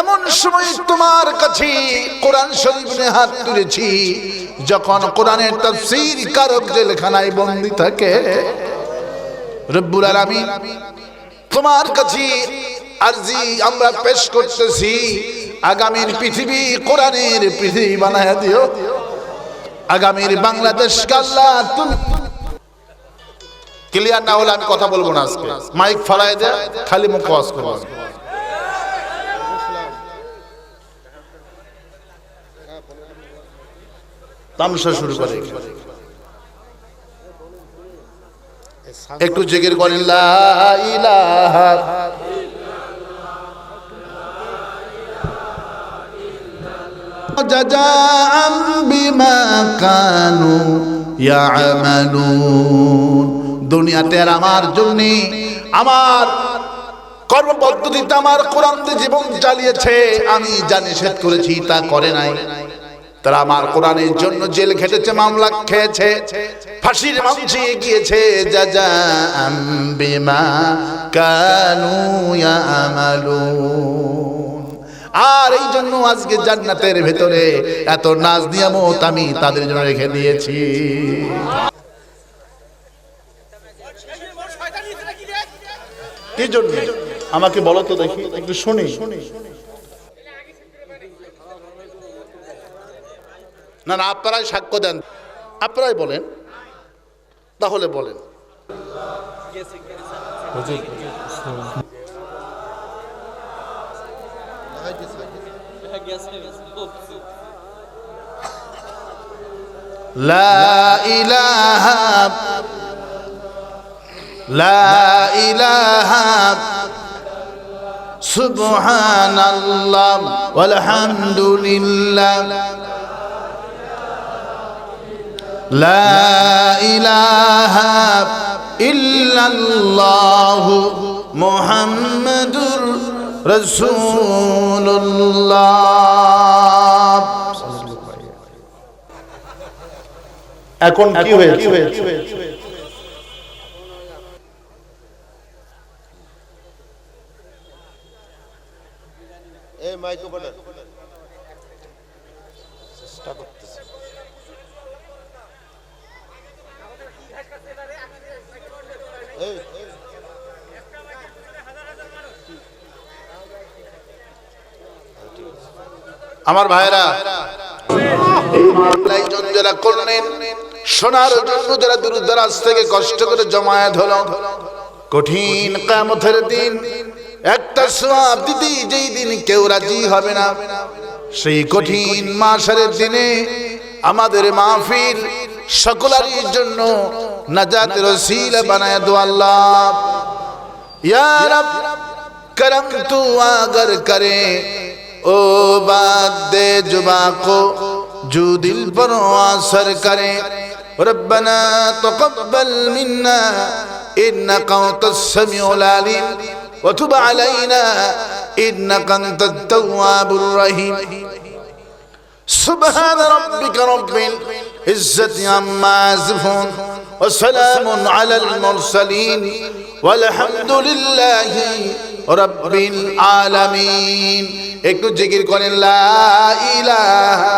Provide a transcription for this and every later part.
এমন সময় তোমার কাছে কোরআন শরীফ নিয়ে হাত তুলেছি, যখন কোরআনের তফসির কারক জেলখানায় বন্দি থাকে। রব্বুল আলামিন, তোমার কাছে আরজি আমরা পেশ করতেছি, আগামীর পৃথিবী কোরআনের পৃথিবী বানায় দিও। আগামীর বাংলাদেশ কাল্লা তুমি ক্লিয়ার না হলে আমি কথা বলব না আজকে। মাইক ফালাই দেয় খালি মুখ করব। তামসা শুরু করে। একটু জিকির করেন দুনিয়াতে আমার জন্য আমার কর্ম পদ্ধতিতে আমার কোরআন জীবন চালিয়েছে আমি যা নিষেধ করেছি তা করে নাই। তারা আমার কোরআনের জন্য জেল খেটেছে, মামলা খেয়েছে। ফাঁসির মঞ্চে গিয়েছে যা যা বিমা আর এই জন্য আজকে জান্নাতের ভেতরে এত নাচ নিয়ামত আমি তাদের জন্য রেখে দিয়েছি। কি জন্য? আমাকে বলো তো দেখি, একটু শুনি। না না আপনারাই সাক্ষ্য দেন আপনারাই বলেন তাহলে বলেন لا إله لا إله سبحان الله والحمد لله لا إله إلا الله محمد رسول الله এখন কি হয়েছে এই মাইক্রো বাটন চেষ্টা করতেছি আমার ভাইরা যারা করলেন শোনার জন্য যারা দূর দরাজ থেকে কষ্ট করে জমায়েত কঠিন কামতের দিন, একটা সোয়াব দিদি যেই দিন কেউ রাজি হবে না, সেই কঠিন মাসের দিনে আমাদের মাহফিল সকলারই জন্য নাজাতের ওসিলা বানায় দো আল্লাহ ইয়া রব کرم تو اگر کرے او بات دے جبا کو جو دل پر اثر کرے ربنا تقبل منا انك انت السميع العليم وتب علينا انك انت التواب الرحيم سبحان ربك رب العزة عما يصفون وسلام على المرسلين والحمد لله رب العالمين একটু জিকির করেন লা ইলাহা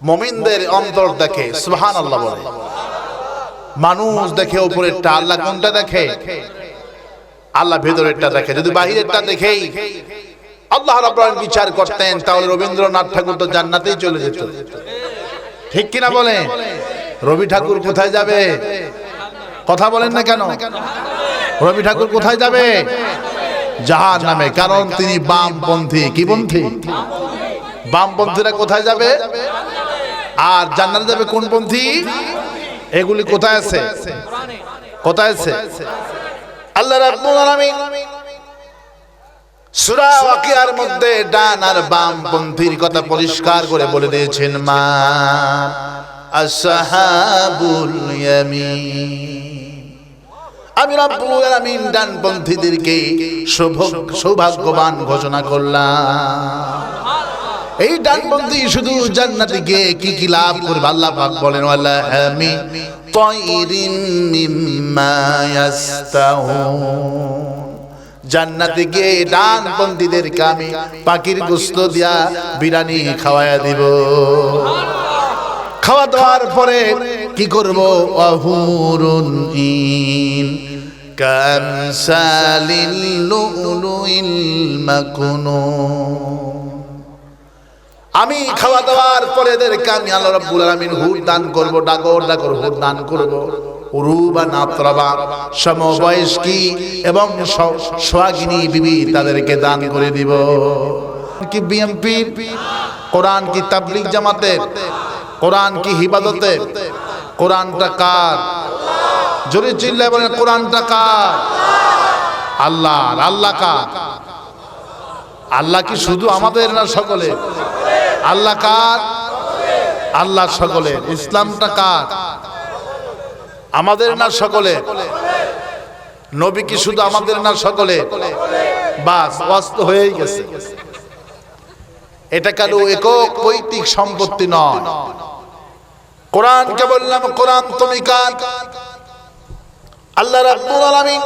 মমিনদের অন্তর দেখে সুবহান আল্লাহ বলে মানুষ দেখে উপরেরটা আল্লাহ কোনটা দেখে আল্লাহ ভেতরেরটা দেখে যদি বাহিরেরটা দেখেই আল্লাহ রাব্বুল বিচার করতেন, তাহলে রবীন্দ্রনাথ ঠাকুর তো জান্নাতেই চলে যেত। ঠিক কিনা বলে? রবি ঠাকুর কোথায় যাবে? কথা বলেন না কেন? রবি ঠাকুর কোথায় যাবে? জাহান নামে, কারণ তিনি বামপন্থী। কি পন্থী? বামপন্থীরা কোথায় যাবে? আর জান্নাতে যাবে কোন পন্থী? এগুলি কোথায় আছে? কোথায় আছে? আল্লাহ রাব্বুল আলামিন সূরা ওয়াকিয়ার মধ্যে ডান আর বাম পন্থীর কথা পরিষ্কার করে বলে দিয়েছেন, মা আসহাবুল ইয়ামিন। আমি রব্বুল আলামিন ডানপন্থীদেরকে সৌভাগ্য- সৌভাগ্যবান ঘোষণা করলাম। এই ডানপন্থী শুধু জান্নাতে গিয়ে কি কি লাভ করবে আল্লাহ পাক বলেন আমি মিম্মা ইয়াস্তাহুন জান্নাতে গিয়ে ডান বন্দীদেরকে আমি পাখির গোস্ত দিয়া বিরানি খাওয়াইয়া দিব। খাওয়া দাওয়ার পরে কি করব? অহুরুন আমি খাওয়া দাওয়ার পরে এদেরকে আমি আল্লাহ রাব্বুল আলামিন হুর দান করব, ডাগর ডাগর হুর দান করব। সমবয়স্কি এবং স- সোহাগিনী বিবি তাদেরকে দান করে দিব। কি বিএমপি কোরআন কি তাবলিগ জামাতের? কোরআন কি হিবাদতের কোরআনটা কার? জোরে চিল্লায় বলেন, কোরআনটা কার? আল্লাহ আল্লাহ কার? আল্লাহ কি শুধু আমাদের না সকলে আল্লাহ কার? আল্লাহ সকলে ইসলামটা কার? আমাদের না সকলে। নবী কি শুধু আমাদের না সকলে? বাস বাস্ত হয়েই গেছে। এটা কারও একক পৈতৃক সম্পত্তি নয়। কোরআনকে বললাম কোরআন তুমি কার? আল্লাহ রাব্বুল আলামিন।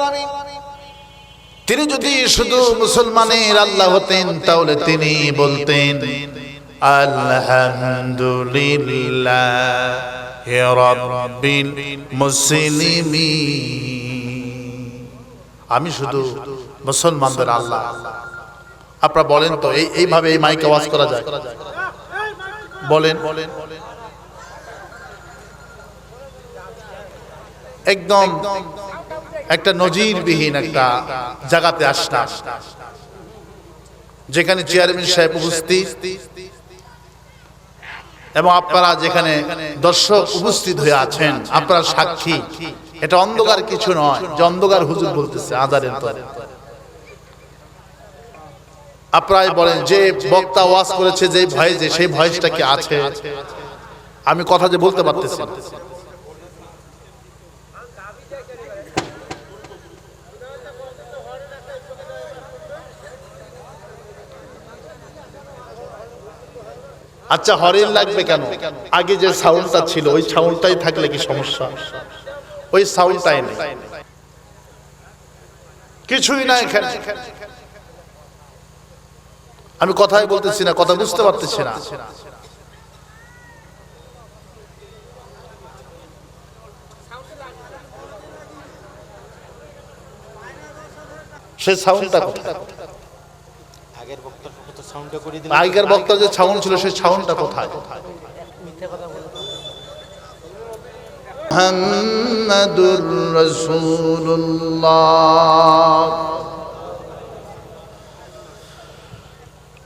তিনি যদি শুধু মুসলমানের আল্লাহ হতেন তাহলে তিনি বলতেন আলহামদুলিল্লাহ। রাব্বিল মুসলিমিন। আমি শুধু মুসলমানদের আল্লাহ। আপনারা বলেন তো, এই এইভাবে এই মাইকে আওয়াজ করা যায়? বলেন। একদম একটা নজিরবিহীন একটা জায়গাতে আসলাম যেখানে চেয়ারম্যান সাহেব উপস্থিত এবং আপনারা যেখানে দর্শক উপস্থিত হয়ে আছেন, আপনারা সাক্ষী, এটা অন্ধকার কিছু নয়, যে অন্ধকার হুজুর বলতেছে আদারের তো আপনারাই বলেন, যে বক্তা ওয়াজ করেছে, যে ভয়েসে সেই ভয়েসটা কি আছে? আমি কথা যে বলতে পারতেছি আচ্ছা হরেন লাগবে কেন? আগে যে সাউন্ডটা ছিল, ওই সাউন্ডটাই থাকলে কি সমস্যা? ওই সাউন্ডটাই নেই। কিছুই না এখানে। আমি কথাই বলতেছি না, কথা বুঝতে পারতেছি না। সে সাউন্ডটা কোথায়? আগের বক্তব্য তো সাউন্ডটা করে দিল আগের বক্তার যে ছাউন ছিল সেই ছাউনটা কোথায়? মুহাম্মাদুর রাসূলুল্লাহ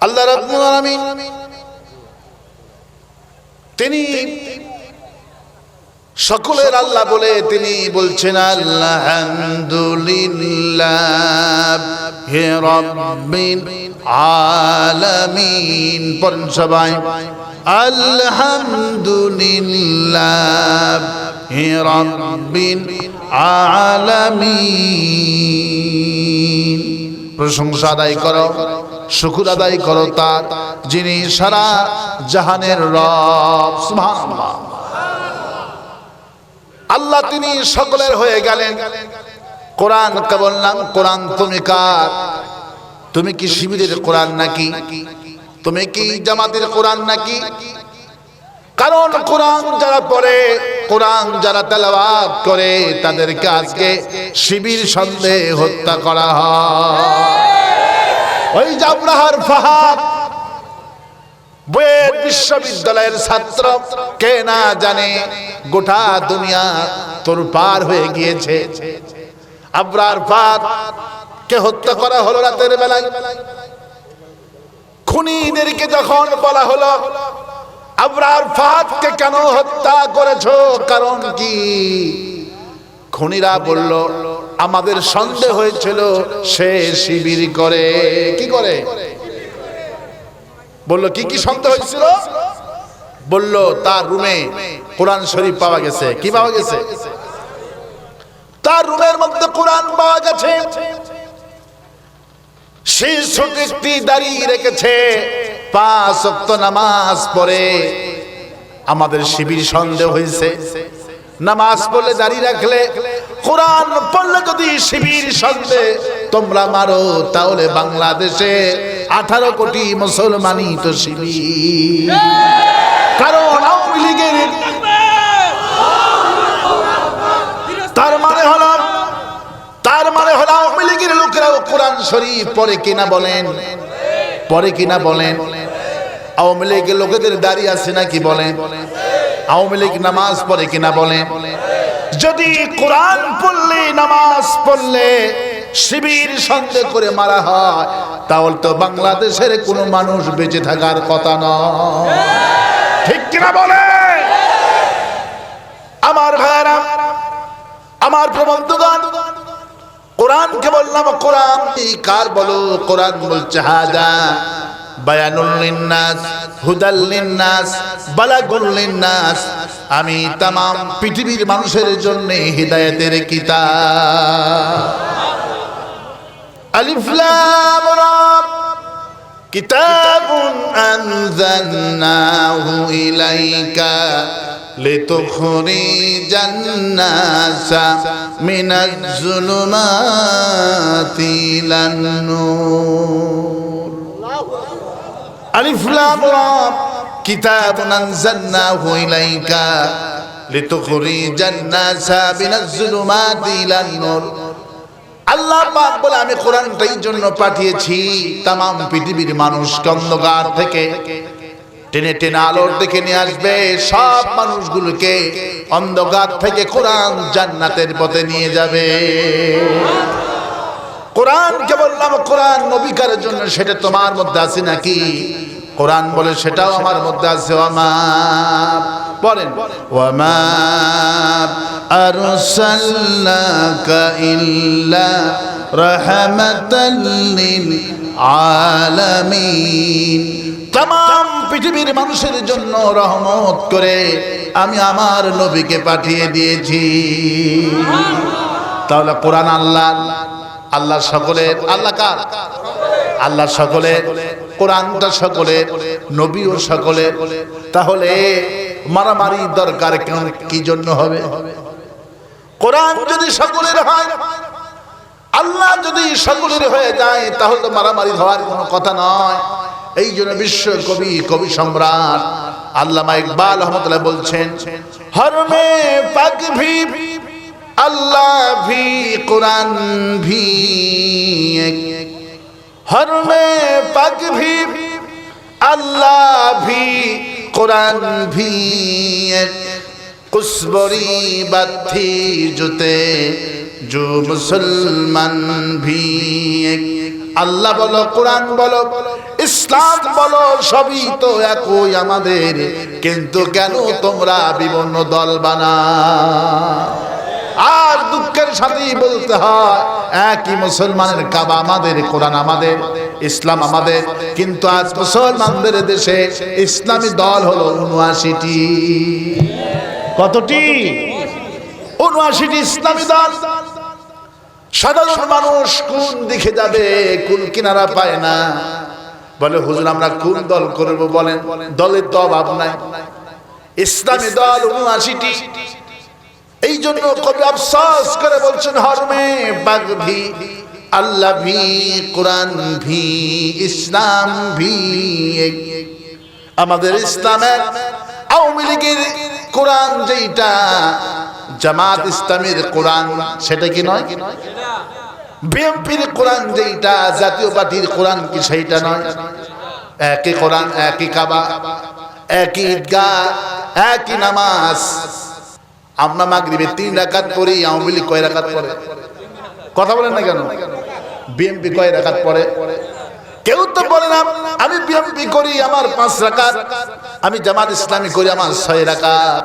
আল্লাহ রাব্বুল আলামিন তিনি সকলের আল্লাহ বলে তিনি বলছেন, আলহামদুলিল্লাহ, হে রব্বিল আলামিন। পড়েন সবাই, আলহামদুলিল্লাহ, হে রব্বিল আলামিন। প্রশংসা আদায় করো, শুকুর আদায় করো তার, যিনি সারা জাহানের রব। সুবহানাল্লাহ। আল্লাহ তিনি সকলের হয়ে গেলেন। কোরআন কে বললাম, কোরআন তুমি কার? তুমি কি শিবিরের কোরআন নাকি? তুমি কি জামাতের কোরআন নাকি? কারণ কোরআন যারা পড়ে, কোরআন যারা তেলাওয়াত করে, তাদেরকে আজকে শিবির সন্দেহে হত্যা করা হয়। ওই জাবরাহার ফাহাদ বুয়েট বিশ্ববিদ্যালয়ের ছাত্র, কে না জানে গোটা দুনিয়া তোর পার হয়ে গিয়েছে। আবরার পার কে হত্যা করা হলো রাতের বেলায়? খুনিদেরকে যখন বলা হলো, আবরার ফাদকে কেন হত্যা করেছ? কারণ কি? খুনিরা বলল, আমাদের সন্দেহ হয়েছিল সে শিবির করে। কি করে? বলল, কি কি সন্দেহ হয়েছিল? বলল, তার রুমে কোরআন শরীফ পাওয়া গেছে। কি পাওয়া গেছে? তার রুমের মধ্যে কোরআন পাওয়া গেছে। আমাদের শিবির সন্দেহ হয়েছে। নামাজ পড়লে দাঁড়িয়ে রাখলে কোরআন পড়লে যদি শিবির সন্দেহ তোমরা মারো, তাহলে বাংলাদেশে আঠারো কোটি মুসলমানই তো শিবির। কারণ আওয়ামী লীগের তার মানে হলো, তার মানে হলো আওয়ামী লীগের লোকেরাও কোরআন শরীফ পড়ে কিনা বলেন? পরে কিনা বলেন? আওয়ামী লীগের লোকেদের দাঁড়িয়ে আছে নাকি বলেন? আওয়ামী লীগ নামাজ পড়ে কিনা বলেন? যদি কোরআন পড়লে নামাজ পড়লে শিবির সন্দেহ করে মারা হয় তাহলে তো বাংলাদেশের কোনো মানুষ বেঁচে থাকার কথা নয়। ঠিক কিনা বলে? আমার ভাইরা আমার প্রবন্ধগণ কোরআনকে বললাম কোরআন কার বলো? কোরআন বলছে হাদা বায়ানুল লিন্নাস হুদাল লিন্নাস বালাগুল লিন্নাস আমি তামাম পৃথিবীর মানুষের জন্য হিদায়াতের কিতাব আলিফ লাম রা كتاب أنزلناه إليك لتخرج الناس من الظلمات إلى النور ألف لام را كتاب أنزلناه إليك لتخرج الناس من الظلمات إلى النور আল্লাহ পাক বলে আমি কোরআনটা এই জন্য পাঠিয়েছি তাম পৃথিবীর মানুষ অন্ধকার থেকে টেনে টেনে আলোর দিকে নিয়ে আসবে সব মানুষগুলোকে অন্ধকার থেকে কোরআন জান্নাতের পথে নিয়ে যাবে কোরআনকে বললাম কোরআন নবিকার জন্য সেটা তোমার মধ্যে আছে নাকি কোরআন বলে সেটাও আমার মধ্যে আছে আমার বলেন। ওয়ামা আরসালনাকা ইল্লা রাহমাতাল লিল আলামিন। তাম পৃথিবীর মানুষের জন্য রহমত করে আমি আমার নবীকে পাঠিয়ে দিয়েছি। তাহলে কোরআন আল্লাহ আল্লাহ সকলের আল্লাহ কার? আল্লাহ সকলের। কোরআনটা সকলের নবীও সকলের তাহলে মারামারি দরকার কেন? কি জন্য হবে? কোরআন যদি সকলের হয়, আল্লাহ যদি সকলের হয়ে যায়, তাহলে তো মারামারি হওয়ার কোনো কথা নয়। এই জন্য বিশ্ব কবি কবি সম্রাট আল্লামা ইকবাল রহমতুল্লাহ বলছেন হরমে পাক ভি, আল্লাহ ভি কোরআন ভি हर में पग भी अल्लाह भी कुरान भी कुसबरी बत्थी जुते जो मुसलमान भी আল্লাহ বলো কোরআন বলো ইসলাম বলো সবই তো একই আমাদের কিন্তু কেন তোমরা বিভিন্ন দল বানা আর দুঃখের সাথেই বলতে হয় একই মুসলমানের কাবা আমাদের কোরআন আমাদের ইসলাম আমাদের কিন্তু আজ মুসলমানদের দেশে ইসলামী দল হলো উনআশিটি। কতটি? উনআশিটি ইসলামী দল। সাধারণ মানুষ কোন দিকে যাবে কোন কিনারা পায় না। বলে হুজুর আমরা কোন দল করব বলেন? দলের তো অভাব নাই। ইসলামী দল উনআশিটি। এই জন্য কবি আফসোস করে বলছেন, হরমে বাগ ভি আল্লাহ ভি, কোরআন ভি, ইসলাম ভি, আমাদের ইসলামের আওয়ামী লীগের কোরআন যেইটা, জামাত ইসলামের কোরআন, সেটা কি নয়? বিএনপির কোরআন যেইটা, জাতীয় পার্টির কোরআন কি সেইটা নয়? একই কোরআন, একই কাবা, একই ঈদগাহ, একই নামাজ আমরা মাগরিবে তিন রাকাত পড়ি, আওয়ামী লীগ কয় রাকাত পড়ে? কথা বলেন না কেন? বিএমপি কয় রাকাত পরে কেউ তো বলে না, আমি বিএমপি করি, আমার পাঁচ রাকাত। আমি জামাত ইসলামী করি, আমার ছয় রাকাত।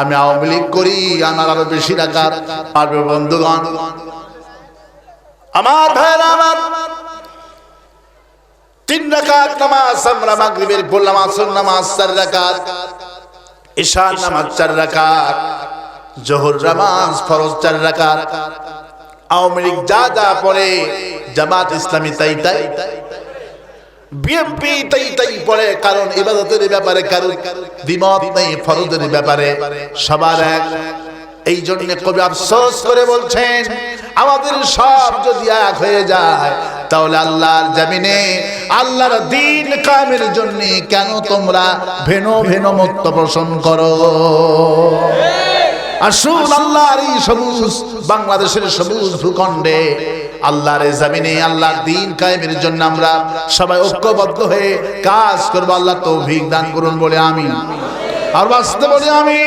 আমি আওয়ামী লীগ করি, আমার আরও বেশি রাকাত। আর বন্ধুগণ? আমার ভাইরা আমার তিন রাকাত নামাজ, আমরা মাগরিবের বললাম, আসর নামাজ চার রাকাত ঈশান নামাজ চার রাকাত। জোহর নামাজ ফরজ চার রাকাত। আওয়ামী লীগ যা যা পড়ে, জামাত ইসলামী তাই তাই। বিএমপি তাই তাই পড়ে, কারণ ইবাদতের ব্যাপারে কারও দ্বিমত নেই, ফরজের ব্যাপারে। সবার এক। এই জন্য কবি আফসোস করে বলছেন, আমাদের সব যদি এক হয়ে যায়, তাহলে আল্লাহর জমিনে, আল্লাহর দিন কামের জন্য কেন তোমরা ভেন ভেন মত পোষণ করো? আসুন আল্লাহর সবুজ বাংলাদেশের সবুজ ভূখণ্ডে, আল্লাহর জামিনে জমিনে আল্লাহর দিন কায়েমের জন্য আমরা সবাই ঐক্যবদ্ধ হয়ে কাজ করব। আল্লাহ তৌফিক দান করুন বলে আমি আর বাঁচতে বলি আমি